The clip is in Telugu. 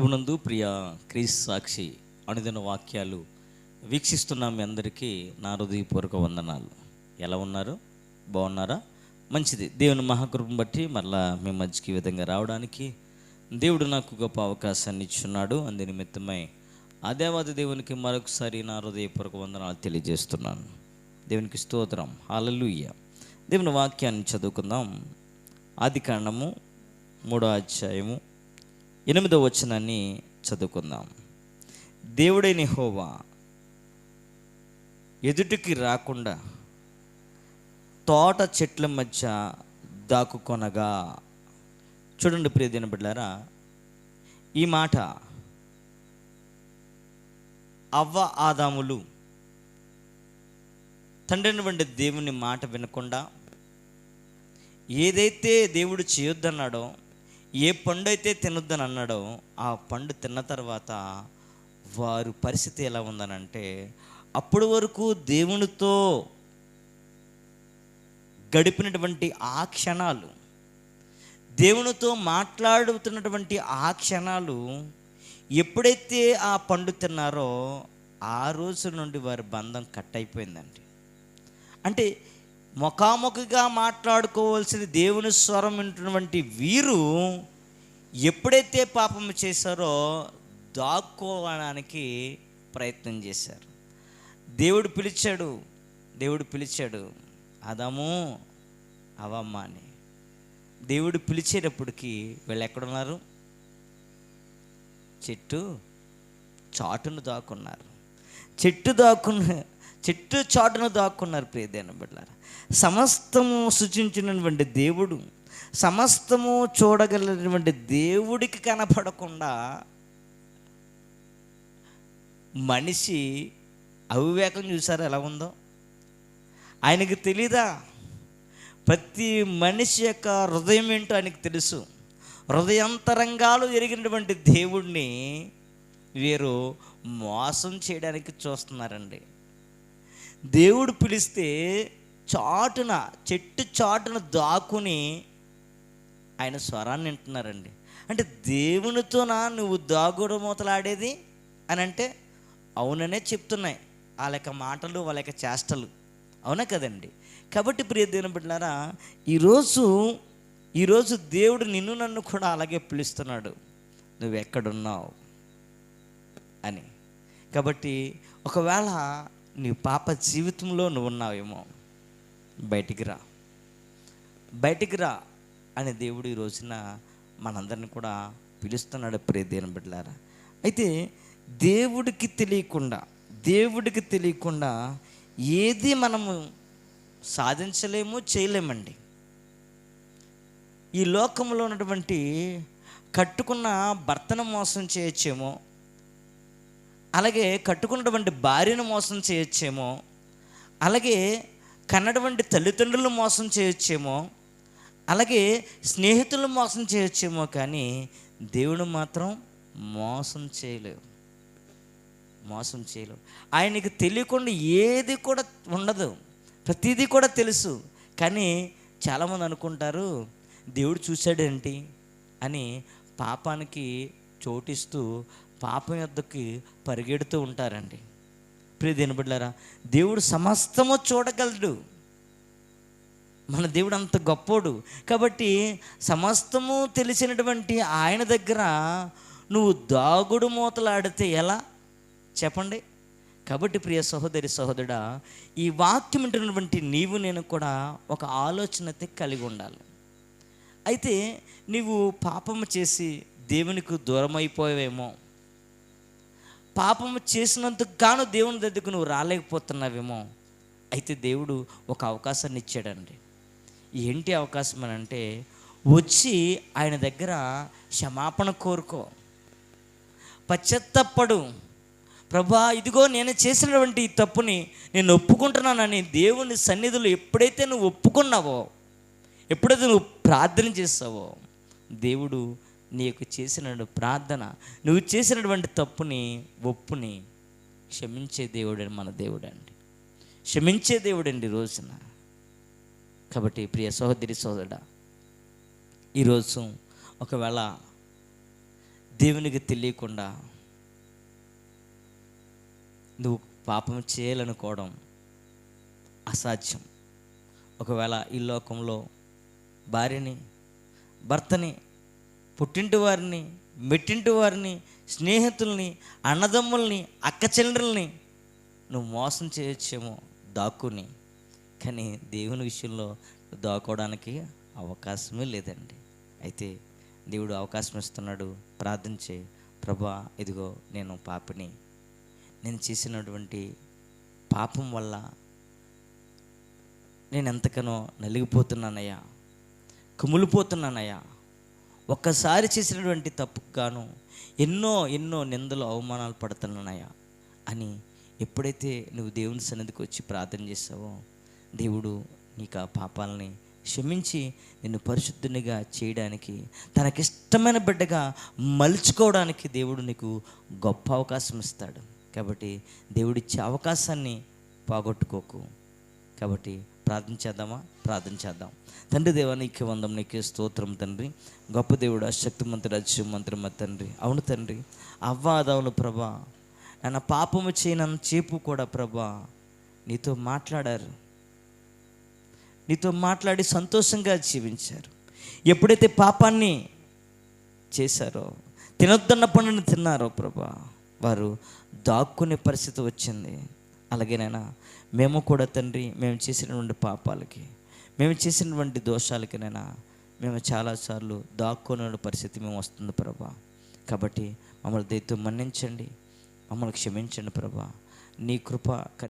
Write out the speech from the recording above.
ప్రభునందు ప్రియ క్రీస్ సాక్షి అనుదిన వాక్యాలు వీక్షిస్తున్న మీ అందరికీ నా హృదయపూర్వక వందనాలు. ఎలా ఉన్నారు? బాగున్నారా? మంచిది. దేవుని మహాకృపను బట్టి మరలా మీ మధ్యకి ఈ విధంగా రావడానికి దేవుడు నాకు గొప్ప అవకాశాన్ని ఇచ్చున్నాడు. అందు నిమిత్తమై ఆ దేవునికి మరొకసారి నా హృదయపూర్వక వందనాలు తెలియజేస్తున్నాను. దేవునికి స్తోత్రం. హాలలుయ్య దేవుని వాక్యాన్ని చదువుకుందాం. ఆది కాండము మూడో అధ్యాయము ఎనిమిదో వచనాన్ని చదువుకుందాం. దేవుడైన హోవా ఎదుటికి రాకుండా తోట చెట్ల మధ్య దాక్కుకొనగా. చూడండి ప్రియ బిడ్డారా ఈ మాట అవ్వ ఆదాములు తండ్రిని వంటి దేవుని మాట వినకుండా ఏదైతే దేవుడు చేయొద్దన్నాడో ఏ పండు అయితే తినొద్దని అన్నాడో ఆ పండు తిన్న తర్వాత వారు పరిస్థితి ఎలా ఉందనంటే అప్పటి వరకు దేవునితో గడిపినటువంటి ఆ క్షణాలు దేవునితో మాట్లాడుతున్నటువంటి ఆ క్షణాలు ఎప్పుడైతే ఆ పండు తిన్నారో ఆ రోజు నుండి వారి బంధం కట్ అయిపోయిందండి అంటే ముఖాముఖిగా మాట్లాడుకోవాల్సిన దేవుని స్వరం వింటున్నటువంటి వీరు ఎప్పుడైతే పాపం చేశారో దాక్కోవడానికి ప్రయత్నం చేశారు. దేవుడు పిలిచాడు దేవుడు పిలిచాడు అదము అవమ్మ అని. దేవుడు పిలిచేటప్పటికి వీళ్ళు ఎక్కడున్నారు? చెట్టు చాటును దాక్కున్నారు. చెట్టు దాక్కున్న చెట్టు చాటును దాక్కున్నారు ప్రియదైన బిడ్డారా సమస్తము సృజించినటువంటి దేవుడు సమస్తము చూడగలిగినటువంటి దేవుడికి కనపడకుండా మనిషి అవివేకం చూసారు ఎలా ఉందో? ఆయనకి తెలీదా? ప్రతి మనిషి యొక్క హృదయం ఏంటో ఆయనకు తెలుసు. హృదయంతరంగాలు ఎరిగినటువంటి దేవుణ్ణి వీరు మోసం చేయడానికి చూస్తున్నారండి. దేవుడు పిలిస్తే చాటున చెట్టు చాటున దాక్కుని ఆయన స్వరాన్ని వింటున్నారండి. అంటే దేవునితోనా నువ్వు దాగుడు మూతలాడేది? అని అంటే అవుననే చెప్తున్నాయి. వాళ్ళ యొక్క మాటలు వాళ్ళ యొక్క చేష్టలు. అవునా కదండి? కాబట్టి ప్రియ దేవుని ఈరోజు ఈరోజు దేవుడు నిన్ను నన్ను కూడా అలాగే పిలుస్తున్నాడు. నువ్వు ఎక్కడున్నావు? అని. కాబట్టి ఒకవేళ నీ పాప జీవితంలో నువ్వు ఉన్నావేమో బయటికి రా. బయటికి రా అని దేవుడు ఈ రోజున మనందరిని కూడా పిలుస్తున్నాడు ప్రియ బిడ్డలారా. అయితే దేవుడికి తెలియకుండా దేవుడికి తెలియకుండా ఏది మనము సాధించలేము చేయలేమండి. ఈ లోకంలో ఉన్నటువంటి కట్టుకున్న భర్తను మోసం చేయొచ్చేమో అలాగే కట్టుకున్నటువంటి భార్యను మోసం చేయొచ్చేమో అలాగే కన్నటువంటి తల్లిదండ్రులు మోసం చేయొచ్చేమో అలాగే స్నేహితులు మోసం చేయొచ్చేమో కానీ దేవుడు మాత్రం మోసం చేయలేవు మోసం చేయలేవు ఆయనకి తెలియకుండా ఏది కూడా ఉండదు. ప్రతిదీ కూడా తెలుసు. కానీ చాలామంది అనుకుంటారు దేవుడు చూశాడేంటి? అని పాపానికి చోటిస్తూ పాపం యొద్దకి పరిగెడుతూ ఉంటారండి. ప్రియ దేని దేవుడు సమస్తము చూడగలడు. మన దేవుడు అంత గొప్పోడు. కాబట్టి సమస్తము తెలిసినటువంటి ఆయన దగ్గర నువ్వు దాగుడు మూతలాడితే ఎలా? చెప్పండి. కాబట్టి ప్రియ సహోదరి సహోదరుడా ఈ వాక్యం వింటున్నటువంటి నీవు నేను కూడా ఒక ఆలోచనతే కలిగి ఉండాలి. అయితే నీవు పాపము చేసి దేవునికి దూరం అయిపోయావేమో పాపం చేసినందుకు గాను దేవుని దగ్గరకు నువ్వు రాలేకపోతున్నావేమో. అయితే దేవుడు ఒక అవకాశాన్ని ఇచ్చాడండి. ఏంటి అవకాశం అని అంటే వచ్చి ఆయన దగ్గర క్షమాపణ కోరుకో. పశ్చత్తపడు. ప్రభా ఇదిగో నేను చేసినటువంటి ఈ తప్పుని నేను ఒప్పుకుంటున్నానని దేవుని సన్నిధిలో ఎప్పుడైతే నువ్వు ఒప్పుకున్నావో ఎప్పుడైతే నువ్వు ప్రార్థన చేస్తావో దేవుడు నీకు చేసిన ప్రార్థన నువ్వు చేసినటువంటి తప్పుని ఒప్పుని క్షమించే దేవుడు మన దేవుడండి. క్షమించే దేవుడండి రోజున. కాబట్టి ప్రియ సహోదరి సోదరుడ ఈరోజు ఒకవేళ దేవునికి తెలియకుండా నువ్వు పాపం చేయాలనుకోవడం అసాధ్యం. ఒకవేళ ఈ లోకంలో భార్యని భర్తని పుట్టింటి వారిని మెట్టింటి వారిని స్నేహితుల్ని అన్నదమ్ముల్ని అక్క చెల్లెల్ని నువ్వు మోసం చేయొచ్చేమో దాక్కుని. కానీ దేవుని విషయంలో దాక్కోవడానికి అవకాశమే లేదండి. అయితే దేవుడు అవకాశం ఇస్తున్నాడు. ప్రార్థించే ప్రభా ఇదిగో నేను పాపిని. నేను చేసినటువంటి పాపం వల్ల నేను ఎంతకనో నలిగిపోతున్నానయ్యా. కుమిలిపోతున్నానయ్యా. ఒక్కసారి చేసినటువంటి తప్పుకు గాను ఎన్నో ఎన్నో నిందలు అవమానాలు పడుతున్నాయా అని ఎప్పుడైతే నువ్వు దేవుని సన్నిధికి వచ్చి ప్రార్థన చేస్తావో దేవుడు నీకు ఆ పాపాలని క్షమించి నిన్ను పరిశుద్ధునిగా చేయడానికి తనకిష్టమైన బిడ్డగా మలుచుకోవడానికి దేవుడు నీకు గొప్ప అవకాశం ఇస్తాడు. కాబట్టి దేవుడిచ్చే అవకాశాన్ని పోగొట్టుకోకు. కాబట్టి ప్రార్థించేద్దామా ప్రార్థించేద్దాం తండ్రి దేవా నీకే వందం నీకే స్తోత్రం తండ్రి. గొప్ప దేవుడు శక్తిమంతుడు అత్యుమంతుడు తండ్రి. అవును తండ్రి. అవ్వాదవులు ప్రభా. నన్న పాపము చేయనన్న చేపు కూడా ప్రభా నీతో మాట్లాడారు. నీతో మాట్లాడి సంతోషంగా జీవించారు. ఎప్పుడైతే పాపాన్ని చేశారో తినొద్దన్న పనులను తిన్నారో ప్రభా వారు దాక్కునే పరిస్థితి వచ్చింది. అలాగేనైనా మేము కూడా తండ్రి మేము చేసినటువంటి పాపాలకి మేము చేసినటువంటి దోషాలకినైనా మేము చాలాసార్లు దాక్కునే పరిస్థితి మేము వస్తుంది ప్రభా. కాబట్టి మమ్మల్ని దయతో మన్నించండి మమ్మల్ని క్షమించండి ప్రభా. నీ కృప